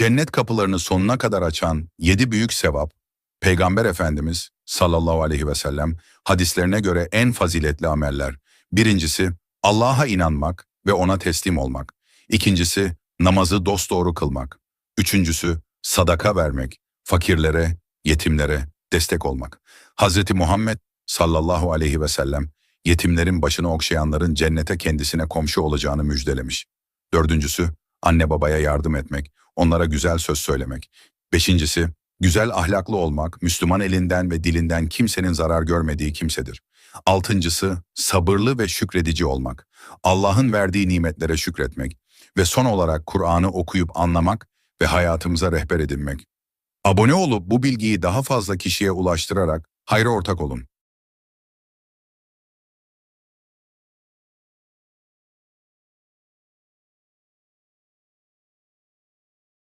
cennet kapılarını sonuna kadar açan yedi büyük sevap, Peygamber Efendimiz sallallahu aleyhi ve sellem hadislerine göre en faziletli ameller. Birincisi Allah'a inanmak ve ona teslim olmak. İkincisi namazı dosdoğru kılmak. Üçüncüsü sadaka vermek, fakirlere, yetimlere destek olmak. Hazreti Muhammed sallallahu aleyhi ve sellem yetimlerin başını okşayanların cennete kendisine komşu olacağını müjdelemiş. Dördüncüsü anne babaya yardım etmek, onlara güzel söz söylemek. Beşincisi güzel ahlaklı olmak, Müslüman elinden ve dilinden kimsenin zarar görmediği kimsedir. Altıncısı sabırlı ve şükredici olmak, Allah'ın verdiği nimetlere şükretmek ve son olarak Kur'an'ı okuyup anlamak ve hayatımıza rehber edinmek. Abone olup bu bilgiyi daha fazla kişiye ulaştırarak hayra ortak olun.